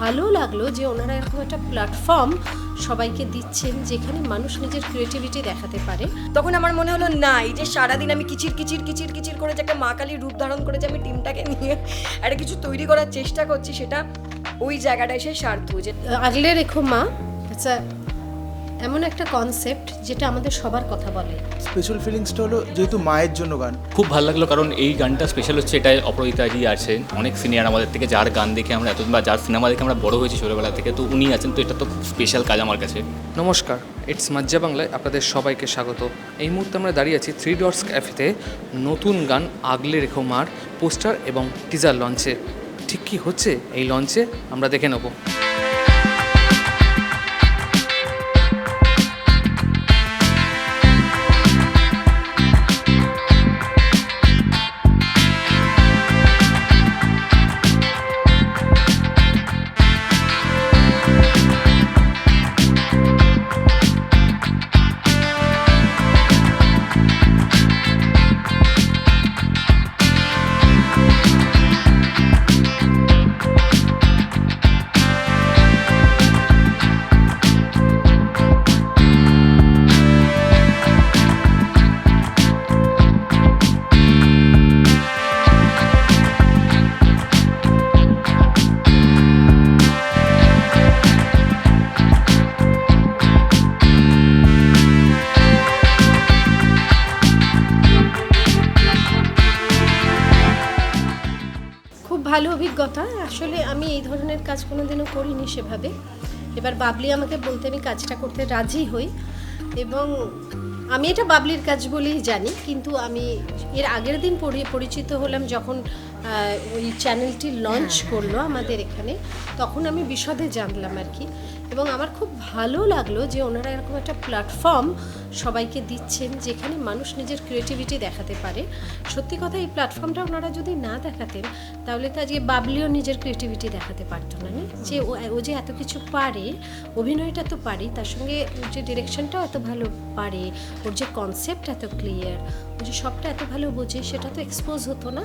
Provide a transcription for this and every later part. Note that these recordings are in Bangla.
ভালো লাগল যে ওনারা এরকম একটা প্ল্যাটফর্ম সবাইকে দিচ্ছেন যেখানে মানুষ নিজের ক্রিয়েটিভিটি দেখাতে পারে। তখন আমার মনে হলো না এই যে সারাদিন আমি কিচির কিচির কিচির কিচির করে যে একটা মা কালীর রূপ ধারণ করে যে আমি টিমটাকে নিয়ে একটা কিছু তৈরি করার চেষ্টা করছি সেটা ওই জায়গাটায় এসে সার্থ যে আগলে রেখো মা। আচ্ছা এমন একটা কনসেপ্ট যেটা আমাদের সবার কথা বলে। স্পেশাল ফিলিংসটা হলো যেহেতু মায়ের জন্য গান। খুব ভালো লাগল কারণ এই গানটা স্পেশাল হচ্ছে এটা অপরাজিতাজি আছে। অনেক সিনিয়র আমাদের থেকে যার গান দেখে আমরা এতদিন বা যার সিনেমা দেখে আমরা বড় হয়েছি ছোটোবেলা থেকে তো উনি আছেন তো এটা তো খুব স্পেশাল কাজ আমার কাছে। নমস্কার ইটস মাজ্জা বাংলায় আপনাদের সবাইকে স্বাগত। এই মুহূর্তে আমরা দাঁড়িয়ে আছি থ্রি ডটস ক্যাফেতে নতুন গান আগলে রেখো মার পোস্টার এবং টিজার লঞ্চে ঠিক কি হচ্ছে এই লঞ্চে আমরা দেখে নেব। ভালো অভিজ্ঞতা। আসলে আমি এই ধরনের কাজ কোনো দিনও করিনি সেভাবে। এবার বাবলি আমাকে বলতে আমি কাজটা করতে রাজি হই এবং আমি এটা বাবলির কাজ বলেই জানি কিন্তু আমি এর আগের দিন পরি- পরিচিত হলাম যখন ওই চ্যানেলটি লঞ্চ করল আমাদের এখানে। তখন আমি বিশদে জানলাম আর কি। এবং আমার খুব ভালো লাগল যে ওনারা এরকম একটা প্ল্যাটফর্ম সবাইকে দিচ্ছেন যেখানে মানুষ নিজের ক্রিয়েটিভিটি দেখাতে পারে সত্যি কথা এই প্ল্যাটফর্মটা ওনারা যদি না দেখাতেন তাহলে তো আজকে বাবলিও নিজের ক্রিয়েটিভিটি দেখাতে পারতো না না? যে ও যে এত কিছু পারে অভিনয়টা তো পারে তার সঙ্গে ওর যে ডিরেকশনটাও এত ভালো পারে ওর যে কনসেপ্ট এত ক্লিয়ার ও যে সবটা এত ভালো বোঝে সেটা তো এক্সপোজ হতো না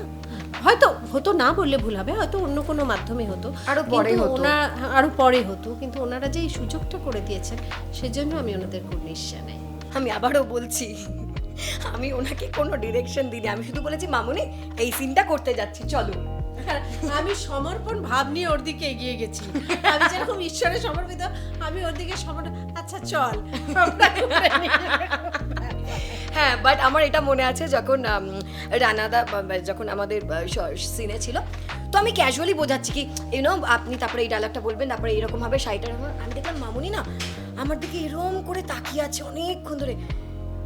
হয়তো হতো না বললে ভুল হবে হয়তো অন্য কোনো মাধ্যমে হতো আরও পরে হতো। ওনা- আরও পরে হতো কিন্তু ওনারা যে এই সুযোগটা করে দিয়েছেন সেজন্য আমি ওনাদের কুর্নিশ জানাই আমি আবারও বলছি আমি ওনাকে কোনো ডিরেকশন দিইনি। আমি শুধু বলেছি মামুনি এই সিনটা করতে যাচ্ছি চলো। আমি সমর্পণ ভাব নিয়ে ওর দিকে এগিয়ে গেছি। আমি যেরকম ঈশ্বরে সমর্পিত আমি ওর দিকে সমর্পণ আচ্ছা চল। হ্যাঁ বাট আমার এটা মনে আছে যখন রানাদা যখন আমাদের সিনে ছিল তো আমি ক্যাজুয়ালি বোঝাচ্ছি কি ইউনো আপনি তারপরে এই ডায়লগটা বলবেন তারপরে এরকম ভাবে শাড়িটা আমি দেখলাম মামুনি না আমার দিকে এরম করে তাকিয়ে আছে অনেকক্ষণ ধরে।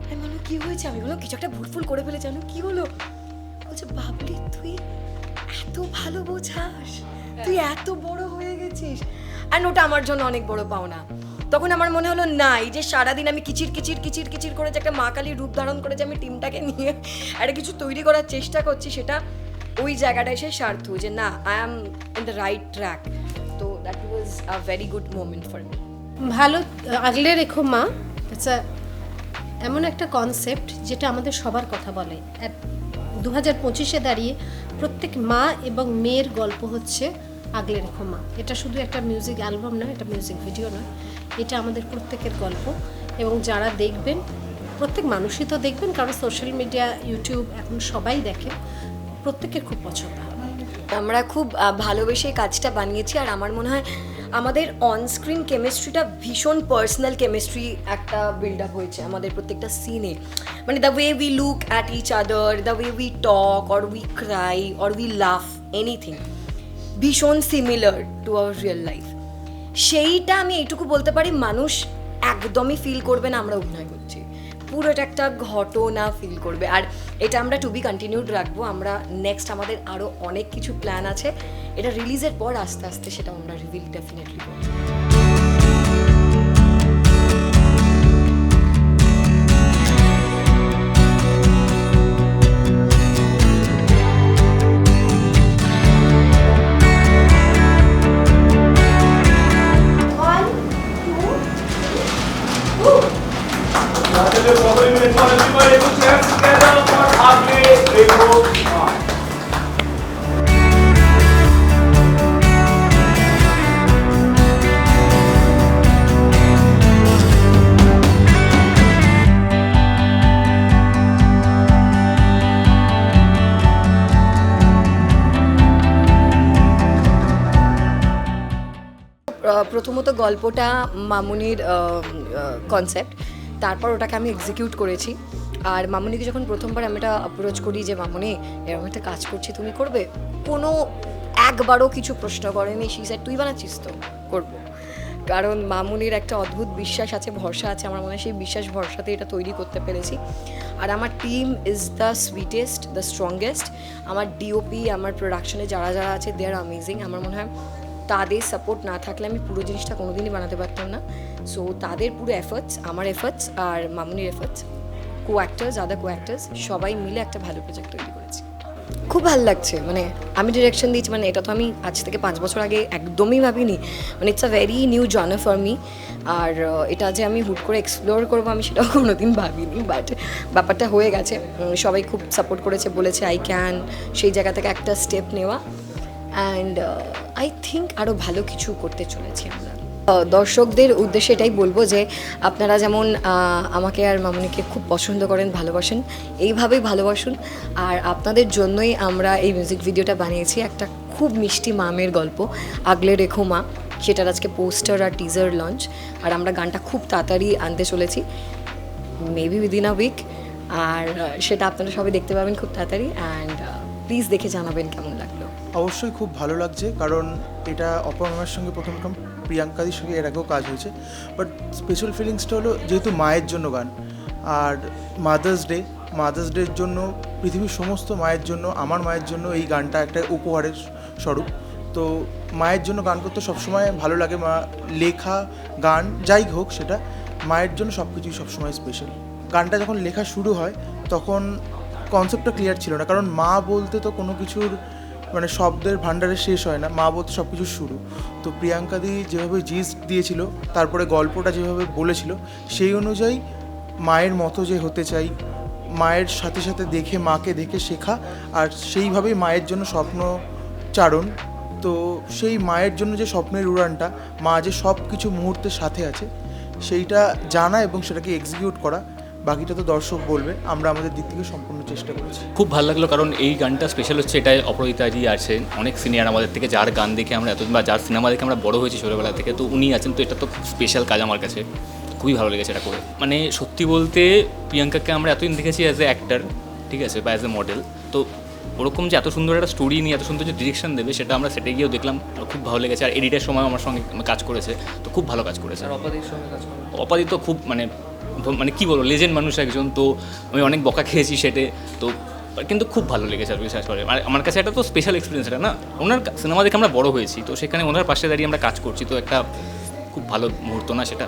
আমি বললাম কি হয়েছে? আমি বললাম কিছু একটা ভুলফুল করে ফেলে জানো কি হলো? বলছে বাবলি তুই এত ভালো বোঝাস তুই এত বড় হয়ে গেছিস। আর ওটা আমার জন্য অনেক বড় পাওনা। তখন আমার মনে হলো না এই যে সারাদিন আমি কিচির কিচির কিচির কিচির করে যে একটা মা কালীর রূপ ধারণ করে যে আমি টিমটাকে নিয়ে একটা কিছু তৈরি করার চেষ্টা করছি সেটা ওই জায়গাটা এসে সার্থ যে, না I am in the right track তো that was a very good moment for me ভালো, আগলে রেখো মা। আচ্ছা এমন একটা কনসেপ্ট যেটা আমাদের সবার কথা বলে। দু হাজার পঁচিশে দাঁড়িয়ে প্রত্যেক মা এবং মেয়ের গল্প হচ্ছে আগলে রেখো মা। এটা শুধু একটা মিউজিক অ্যালবাম নয়, এটা মিউজিক ভিডিও নয়। এটা আমাদের প্রত্যেকের গল্প। এবং যারা দেখবেন, প্রত্যেক মানুষই তো দেখবেন, কারণ সোশ্যাল মিডিয়া ইউটিউব এখন সবাই দেখে। প্রত্যেকের খুব পছন্দ। হবে আমরা খুব ভালোবেসে কাজটা বানিয়েছি আর আমার মনে হয় আমাদের অনস্ক্রিন কেমিস্ট্রিটা ভীষণ পার্সোনাল কেমিস্ট্রি একটা বিল্ড আপ হয়েছে আমাদের প্রত্যেকটা সিনে মানে the way we look at each other the way we talk or we cry or we love anything ভীষণ similar to our real life সেইটা আমি এইটুকু বলতে পারি, মানুষ একদমই ফিল করবে না, আমরা অভিনয় করছি। পুরো এটা একটা ঘটনা ফিল করবে। আর এটা আমরা টু বি কন্টিনিউড রাখব। আমরা নেক্সট আমাদের আরও অনেক কিছু প্ল্যান আছে। এটা রিলিজের পর আস্তে আস্তে সেটা আমরা রিভিল ডেফিনেটলি করব প্রথমত গল্পটা মামুনির কনসেপ্ট তারপর ওটাকে আমি এক্সিকিউট করেছি। আর মামুনিকে যখন প্রথমবার আমি এটা অ্যাপ্রোচ করি যে, মামুনি, এরকম একটা কাজ করছি, তুমি করবে? কোনো একবারও কিছু প্রশ্ন করেনি। সেই স্যার তুই বানাচ্ছিস তো, করব। কারণ মামুনির একটা অদ্ভুত বিশ্বাস আছে, ভরসা আছে। আমার মনে হয় সেই বিশ্বাস ভরসাতে এটা তৈরি করতে পেরেছি। আর আমার team is the sweetest the strongest আমার ডিওপি আমার প্রোডাকশনে যারা যারা আছে দে আর অ্যামেজিং আমার মনে হয় তাদের সাপোর্ট না থাকলে আমি পুরো জিনিসটা কোনোদিনই বানাতে পারতাম না। সো তাদের পুরো এফার্টস আমার এফার্টস আর মামুনির efforts co actors other co actors সবাই মিলে একটা ভালো প্রজেক্ট তৈরি করেছি। খুব ভালো লাগছে মানে আমি ডিরেকশন দিয়েছি মানে এটা তো আমি আজ থেকে পাঁচ বছর আগে একদমই ভাবিনি। মানে it's a very new genre for me আর এটা যে আমি হুট করে এক্সপ্লোর করব আমি সেটাও কোনোদিন ভাবিনি বাট ব্যাপারটা হয়ে গেছে। সবাই খুব সাপোর্ট করেছে, বলেছে আই ক্যান সেই জায়গা থেকে একটা স্টেপ নেওয়া। অ্যান্ড আই থিঙ্ক আরও ভালো কিছু করতে চলেছি আমরা। দর্শকদের উদ্দেশ্যে এটাই বলব যে, আপনারা যেমন আমাকে আর মামুনিকে খুব পছন্দ করেন, ভালোবাসেন, এইভাবেই ভালোবাসুন। আর আপনাদের জন্যই আমরা এই মিউজিক ভিডিওটা বানিয়েছি, একটা খুব মিষ্টি মামের গল্প, আগলে রেখো মা, সেটার আজকে পোস্টার আর টিজার লঞ্চ আর আমরা গানটা খুব তাড়াতাড়ি আনতে চলেছি মেবি উইদিন আ উইক আর সেটা আপনারা সবাই দেখতে পাবেন খুব তাড়াতাড়ি। অ্যান্ড প্লিজ দেখে জানাবেন কেমন অবশ্যই খুব ভালো লাগছে, কারণ এটা অপর্ণার সঙ্গে প্রথম প্রথম প্রিয়াঙ্কাদির সঙ্গে এর আগেও কাজ হয়েছে। বাট স্পেশাল ফিলিংসটা হলো যেহেতু মায়ের জন্য গান, আর মাদার্স ডে মাদার্স ডের জন্য, পৃথিবীর সমস্ত মায়ের জন্য, আমার মায়ের জন্য এই গানটা একটা উপহারের স্বরূপ। তো মায়ের জন্য গান করতে সবসময় ভালো লাগে মা, লেখা গান যাই হোক সেটা, মায়ের জন্য সব কিছুই সবসময় স্পেশাল গানটা যখন লেখা শুরু হয়, তখন কনসেপ্টটা ক্লিয়ার ছিল না, কারণ মা বলতে তো কোনো কিছুর মানে শব্দের ভাণ্ডারে শেষ হয় না মা বলতে সব কিছু শুরু। তো প্রিয়াঙ্কাদি যেভাবে জিস দিয়েছিল, তারপরে গল্পটা যেভাবে বলেছিল, সেই অনুযায়ী মায়ের মতো যে হতে চাই, মায়ের সাথে সাথে দেখে, মাকে দেখে শেখা, আর সেইভাবেই মায়ের জন্য স্বপ্ন চারণ তো সেই মায়ের জন্য যে স্বপ্নের উড়ানটা, মা যে সব কিছু মুহূর্তের সাথে আছে, সেইটা জানা এবং সেটাকে এক্সিকিউট করা বাকিটা তো দর্শক বলবে আমরা আমাদের দিক থেকে সম্পূর্ণ চেষ্টা করেছি। খুব ভালো লাগল কারণ এই গানটা স্পেশাল হচ্ছে এটাই অপরাজিতাজি আছেন অনেক সিনিয়র আমাদের থেকে যার গান দেখে আমরা এতদিন বা যার সিনেমা দেখে আমরা বড় হয়েছি ছোটোবেলা থেকে তো উনি আছেন তো এটা তো খুব স্পেশাল কাজ আমার কাছে খুবই ভালো লেগেছে এটা করে। মানে সত্যি বলতে প্রিয়াঙ্কাকে আমরা এতদিন দেখেছি অ্যাজ এ অ্যাক্টার ঠিক আছে বা অ্যাজ এ মডেল তো ওরকম যে এত সুন্দর একটা স্টোরি নিয়ে এত সুন্দর যে ডিরেকশন দেবে সেটা আমরা সেটে গিয়েও দেখলাম খুব ভালো লেগেছে আর এডিটের সময় আমার সঙ্গে কাজ করেছে তো খুব ভালো কাজ করেছে। আর অপাদির সঙ্গে কাজ অপাদি তো খুব মানে মানে কি বলব লেজেন্ড মানুষ একজন, তো আমি অনেক বকা খেয়েছি সেটে, তো কিন্তু খুব ভালো লেগেছে আর বিশ্বাস করে। আর আমার কাছে একটা তো স্পেশাল এক্সপিরিয়েন্স এটা না, ওনার সিনেমা দেখে আমরা বড় হয়েছি, তো সেখানে ওনার পাশে দাঁড়িয়ে আমরা কাজ করছি, তো একটা খুব ভালো মুহূর্ত না সেটা?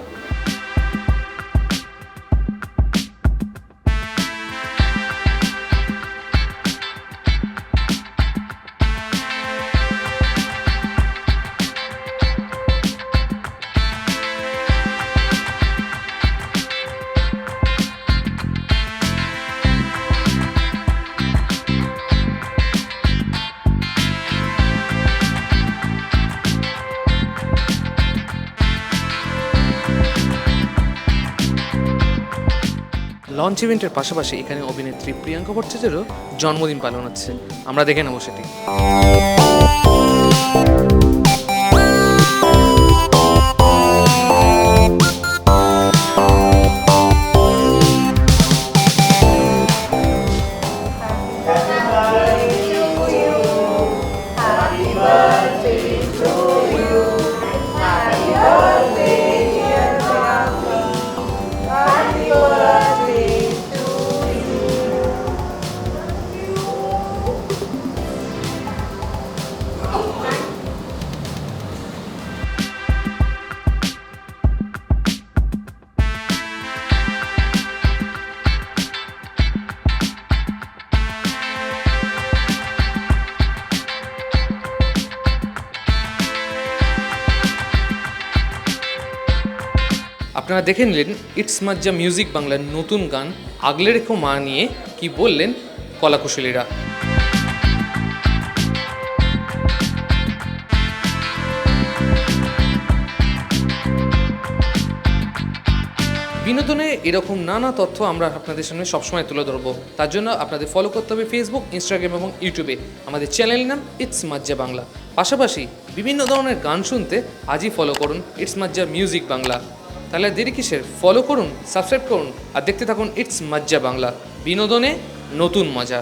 লঞ্চ ইভেন্টের পাশাপাশি এখানে অভিনেত্রী প্রিয়াঙ্কা ভট্টাচার্যেরও জন্মদিন পালন হচ্ছে। আমরা দেখে নেব সেটি। আপনারা দেখে নিলেন, ইটস মাজ্জা মিউজিক বাংলার নতুন গান, আগলে রেখো মা নিয়ে কি বললেন কলাকুশলীরা। বিনোদনে এরকম নানা তথ্য আমরা আপনাদের সামনে সবসময় তুলে ধরবো। তার জন্য আপনাদের ফলো করতে হবে ফেসবুক ইনস্টাগ্রাম এবং ইউটিউবে আমাদের চ্যানেল নাম ইটস মাজ্জা বাংলা। পাশাপাশি বিভিন্ন ধরনের গান শুনতে আজই ফলো করুন, ইটস মাজ্জা মিউজিক বাংলা। তাহলে দেরি কিসের? ফলো করুন সাবস্ক্রাইব করুন আর দেখতে থাকুন ইটস মজ্জা বাংলা বিনোদনে নতুন মজা।